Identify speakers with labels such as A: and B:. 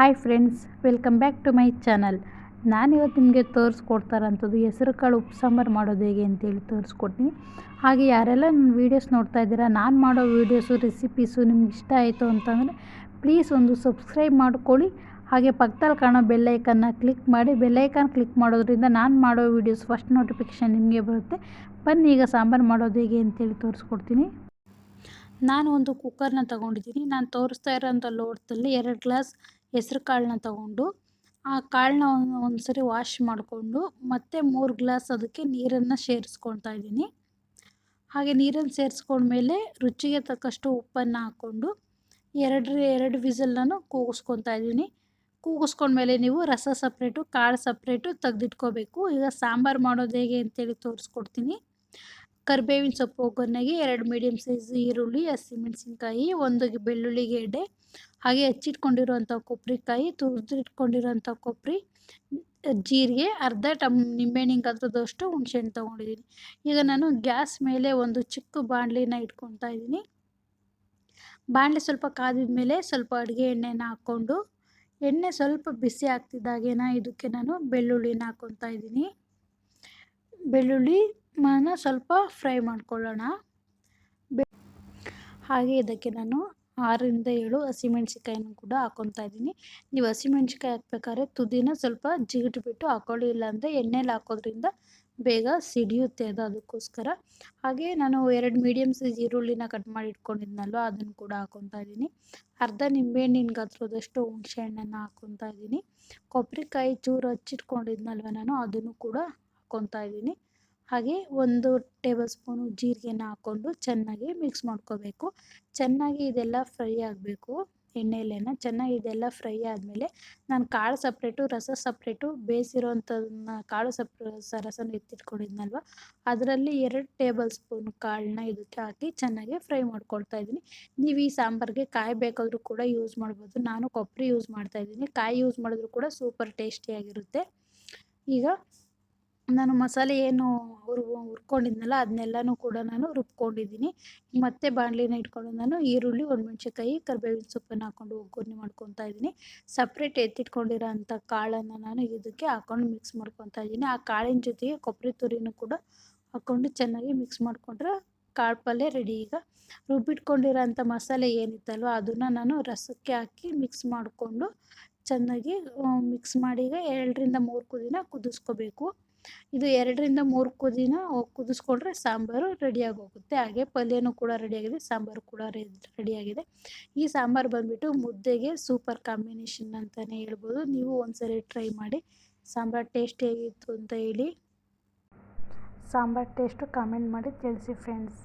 A: Hi friends welcome back to my channel ನಾನಿವತ್ತು ನಿಮಗೆ ತೋರಿಸ್ಕೊಡ್ತಾರಂಥದ್ದು ಹೆಸರು ಕಾಳು ಉಪ್ಪು ಸಾಂಬಾರು ಮಾಡೋದು ಹೇಗೆ ಅಂತೇಳಿ ತೋರಿಸ್ಕೊಡ್ತೀನಿ. ಹಾಗೆ ಯಾರೆಲ್ಲ ನನ್ನ ವೀಡಿಯೋಸ್ ನೋಡ್ತಾ ಇದ್ದೀರಾ, ನಾನು ಮಾಡೋ ವೀಡಿಯೋಸು ರೆಸಿಪೀಸು ನಿಮ್ಗೆ ಇಷ್ಟ ಆಯಿತು ಅಂತಂದರೆ ಪ್ಲೀಸ್ ಒಂದು ಸಬ್ಸ್ಕ್ರೈಬ್ ಮಾಡ್ಕೊಳ್ಳಿ. ಹಾಗೆ ಪಕ್ಕದಲ್ಲಿ ಕಾಣೋ ಬೆಲ್ಲೈಕನ್ನ ಕ್ಲಿಕ್ ಮಾಡಿ. ಬೆಲ್ಲೈಕನ್ ಕ್ಲಿಕ್ ಮಾಡೋದ್ರಿಂದ ನಾನು ಮಾಡೋ ವೀಡಿಯೋಸ್ ಫಸ್ಟ್ ನೋಟಿಫಿಕೇಷನ್ ನಿಮಗೆ ಬರುತ್ತೆ. ಬನ್ನಿ ಈಗ ಸಾಂಬಾರು ಮಾಡೋದು ಹೇಗೆ ಅಂತೇಳಿ ತೋರಿಸ್ಕೊಡ್ತೀನಿ. ನಾನು ಒಂದು ಕುಕ್ಕರ್ನ ತೊಗೊಂಡಿದ್ದೀನಿ. ನಾನು ತೋರಿಸ್ತಾ ಇರೋಂಥ ಲೋಟದಲ್ಲಿ ಎರಡು ಗ್ಲಾಸ್ ಹೆಸ್ರು ಕಾಳನ್ನ ತಗೊಂಡು ಆ ಕಾಳನ್ನ ಒಂದು ಸರಿ ವಾಶ್ ಮಾಡಿಕೊಂಡು ಮತ್ತೆ ಮೂರು ಗ್ಲಾಸ್ ಅದಕ್ಕೆ ನೀರನ್ನು ಸೇರಿಸ್ಕೊಳ್ತಾ ಇದ್ದೀನಿ. ಹಾಗೆ ನೀರನ್ನು ಸೇರಿಸ್ಕೊಂಡ್ಮೇಲೆ ರುಚಿಗೆ ತಕ್ಕಷ್ಟು ಉಪ್ಪನ್ನು ಹಾಕ್ಕೊಂಡು ಎರಡು ಎರಡು ವಿಸಲ್ ನಾನು ಕೂಗಿಸ್ಕೊತಾ ಇದ್ದೀನಿ. ಕೂಗಿಸ್ಕೊಂಡ್ಮೇಲೆ ನೀವು ರಸ ಸಪ್ರೇಟು ಕಾಳು ಸಪ್ರೇಟು ತೆಗೆದಿಟ್ಕೋಬೇಕು. ಈಗ ಸಾಂಬಾರು ಮಾಡೋದು ಹೇಗೆ ಅಂತೇಳಿ ತೋರಿಸ್ಕೊಡ್ತೀನಿ. ಕರಿಬೇವಿನ ಸೊಪ್ಪು ಒಗ್ಗರಣೆಗೆ ಎರಡು ಮೀಡಿಯಮ್ ಸೈಜ್ ಈರುಳ್ಳಿ ಹಸಿಮೆಣಸಿನ್ಕಾಯಿ ಒಂದು ಬೆಳ್ಳುಳ್ಳಿ ಗೆಡ್ಡೆ ಹಾಗೆ ಹೆಚ್ಚಿಟ್ಕೊಂಡಿರುವಂಥ ಕೊಬ್ಬರಿಕಾಯಿ ತುರಿದಿಟ್ಕೊಂಡಿರುವಂಥ ಕೊಬ್ಬರಿ ಜೀರಿಗೆ, ಅರ್ಧ ಟಮ್ ನಿಂಬೆಹಣ್ಣಿನ ಹುಣಸೆ ಹುಣಸೆಹಣ್ಣು ತೊಗೊಂಡಿದ್ದೀನಿ. ಈಗ ನಾನು ಗ್ಯಾಸ್ ಮೇಲೆ ಒಂದು ಚಿಕ್ಕ ಬಾಣಲಿನ ಇಟ್ಕೊತಾ ಇದ್ದೀನಿ. ಬಾಣಲೆ ಸ್ವಲ್ಪ ಕಾದಿದ ಮೇಲೆ ಸ್ವಲ್ಪ ಅಡುಗೆ ಎಣ್ಣೆನ ಹಾಕ್ಕೊಂಡು, ಎಣ್ಣೆ ಸ್ವಲ್ಪ ಬಿಸಿ ಆಗ್ತಿದ್ದಾಗೇನ ಇದಕ್ಕೆ ನಾನು ಬೆಳ್ಳುಳ್ಳಿನ ಹಾಕ್ಕೊತಾ ಇದ್ದೀನಿ. ಬೆಳ್ಳುಳ್ಳಿ ಮನ ಸ್ವಲ್ಪ ಫ್ರೈ ಮಾಡ್ಕೊಳ್ಳೋಣ. ಹಾಗೆ ಇದಕ್ಕೆ ನಾನು ಆರರಿಂದ ಏಳು ಹಸಿಮೆಣ್ಸಿಕಾಯಿನೂ ಕೂಡ ಹಾಕ್ಕೊತಾ ಇದ್ದೀನಿ. ನೀವು ಹಸಿಮೆಣ್ಸಿಕಾಯಿ ಹಾಕ್ಬೇಕಾದ್ರೆ ತುದಿನ ಸ್ವಲ್ಪ ಜಿಗಿಟ್ಬಿಟ್ಟು ಹಾಕೊಳ್ಳಿ, ಇಲ್ಲಾಂದರೆ ಎಣ್ಣೆಲಿ ಹಾಕೋದ್ರಿಂದ ಬೇಗ ಸಿಡಿಯುತ್ತೆ ಅದು ಅದಕ್ಕೋಸ್ಕರ. ಹಾಗೆ ನಾನು ಎರಡು ಮೀಡಿಯಮ್ ಸೈಜ್ ಈರುಳ್ಳಿನ ಕಟ್ ಮಾಡಿ ಇಟ್ಕೊಂಡಿದ್ನಲ್ವ, ಅದನ್ನು ಕೂಡ ಹಾಕ್ಕೊತಾ ಇದ್ದೀನಿ. ಅರ್ಧ ನಿಂಬೆಹಣ್ಣಿನ ಗಾತ್ರದಷ್ಟು ಹುಣಸೆ ಹಣ್ಣನ್ನು ಹಾಕ್ಕೊತಾ ಇದ್ದೀನಿ. ಕೊಬ್ಬರಿಕಾಯಿ ಚೂರು ಹಚ್ಚಿಟ್ಕೊಂಡಿದ್ನಲ್ವ ನಾನು, ಅದನ್ನು ಕೂಡ ಹಾಕ್ಕೊತಾ ಇದ್ದೀನಿ. ಹಾಗೆ ಒಂದು ಟೇಬಲ್ ಸ್ಪೂನು ಜೀರಿಗೆನ ಹಾಕ್ಕೊಂಡು ಚೆನ್ನಾಗಿ ಮಿಕ್ಸ್ ಮಾಡ್ಕೋಬೇಕು. ಚೆನ್ನಾಗಿ ಇದೆಲ್ಲ ಫ್ರೈ ಆಗಬೇಕು ಎಣ್ಣೆಲೇನ ಚೆನ್ನಾಗಿ ಇದೆಲ್ಲ ಫ್ರೈ ಆದಮೇಲೆ ನಾನು ಕಾಳು ಸಪ್ರೇಟು ರಸ ಸಪ್ರೇಟು ಬೇಯಿಸಿರೋಂಥದ್ದನ್ನ ಕಾಳು ಸಪ್ ರಸನ ಎತ್ತಿಟ್ಕೊಂಡಿದ್ನಲ್ವ? ಅದರಲ್ಲಿ ಎರಡು ಟೇಬಲ್ ಸ್ಪೂನ್ ಕಾಳನ್ನ ಇದಕ್ಕೆ ಹಾಕಿ ಚೆನ್ನಾಗಿ ಫ್ರೈ ಮಾಡ್ಕೊಳ್ತಾ ಇದ್ದೀನಿ. ನೀವು ಈ ಸಾಂಬಾರಿಗೆ ಕಾಯಿ ಬೇಕಾದರೂ ಕೂಡ ಯೂಸ್ ಮಾಡ್ಬೋದು. ನಾನು ಕೊಬ್ಬರಿ ಯೂಸ್ ಮಾಡ್ತಾ ಇದ್ದೀನಿ. ಕಾಯಿ ಯೂಸ್ ಮಾಡಿದ್ರು ಕೂಡ ಸೂಪರ್ ಟೇಸ್ಟಿಯಾಗಿರುತ್ತೆ ಈಗ ನಾನು ಮಸಾಲೆ ಏನು ಹುರ್, ಹುರ್ಕೊಂಡಿದ್ನಲ್ಲ ಅದನ್ನೆಲ್ಲನೂ ಕೂಡ ನಾನು ರುಬ್ಕೊಂಡಿದ್ದೀನಿ. ಮತ್ತೆ ಬಾಣಲಿನ ಇಟ್ಕೊಂಡು ನಾನು ಈರುಳ್ಳಿ, ಒಣಮೆಣ್ಸಿನ್ಕಾಯಿ, ಕರಿಬೇವಿನ ಸೊಪ್ಪನ್ನು ಹಾಕ್ಕೊಂಡು ಒಗ್ಗರಣೆ ಮಾಡ್ಕೊತಾ ಇದ್ದೀನಿ. ಸಪ್ರೇಟ್ ಎತ್ತಿಟ್ಕೊಂಡಿರೋ ಅಂಥ ಕಾಳನ್ನು ನಾನು ಇದಕ್ಕೆ ಹಾಕ್ಕೊಂಡು ಮಿಕ್ಸ್ ಮಾಡ್ಕೊತಾ ಇದ್ದೀನಿ. ಆ ಕಾಳಿನ ಜೊತೆಗೆ ಕೊಬ್ಬರಿ ತುರಿನೂ ಕೂಡ ಹಾಕ್ಕೊಂಡು ಚೆನ್ನಾಗಿ ಮಿಕ್ಸ್ ಮಾಡಿಕೊಂಡ್ರೆ ಕಾಳು ಪಲ್ಯ ರೆಡಿ ಈಗ. ರುಬ್ಬಿಟ್ಕೊಂಡಿರೋ ಅಂಥ ಮಸಾಲೆ ಏನಿತ್ತಲ್ವ ಅದನ್ನು ನಾನು ರಸಕ್ಕೆ ಹಾಕಿ ಮಿಕ್ಸ್ ಮಾಡಿಕೊಂಡು ಚೆನ್ನಾಗಿ ಮಿಕ್ಸ್ ಮಾಡಿ ಈಗ ಎರಡರಿಂದ ಮೂರು ಕುದಿನ ಕುದಿಸ್ಕೋಬೇಕು. ಇದು ಎರಡರಿಂದ ಮೂರು ಕುದಿನ ಕುದಿಸ್ಕೊಂಡ್ರೆ ಸಾಂಬಾರು ರೆಡಿಯಾಗಿ ಹೋಗುತ್ತೆ ಹಾಗೆ ಪಲ್ಯನೂ ಕೂಡ ರೆಡಿಯಾಗಿದೆ, ಸಾಂಬಾರು ಕೂಡ ರೆಡಿಯಾಗಿದೆ. ಈ ಸಾಂಬಾರು ಬಂದುಬಿಟ್ಟು ಮುದ್ದೆಗೆ ಸೂಪರ್ ಕಾಂಬಿನೇಷನ್ ಅಂತಲೇ ಹೇಳ್ಬೋದು. ನೀವು ಒಂದ್ಸರಿ ಟ್ರೈ ಮಾಡಿ. ಸಾಂಬಾರು ಟೇಸ್ಟ್ ಹೇಗಿತ್ತು ಅಂತ ಹೇಳಿ. ಸಾಂಬಾರು ಟೇಸ್ಟು ಕಾಮೆಂಟ್ ಮಾಡಿ ತಿಳಿಸಿ ಫ್ರೆಂಡ್ಸ್.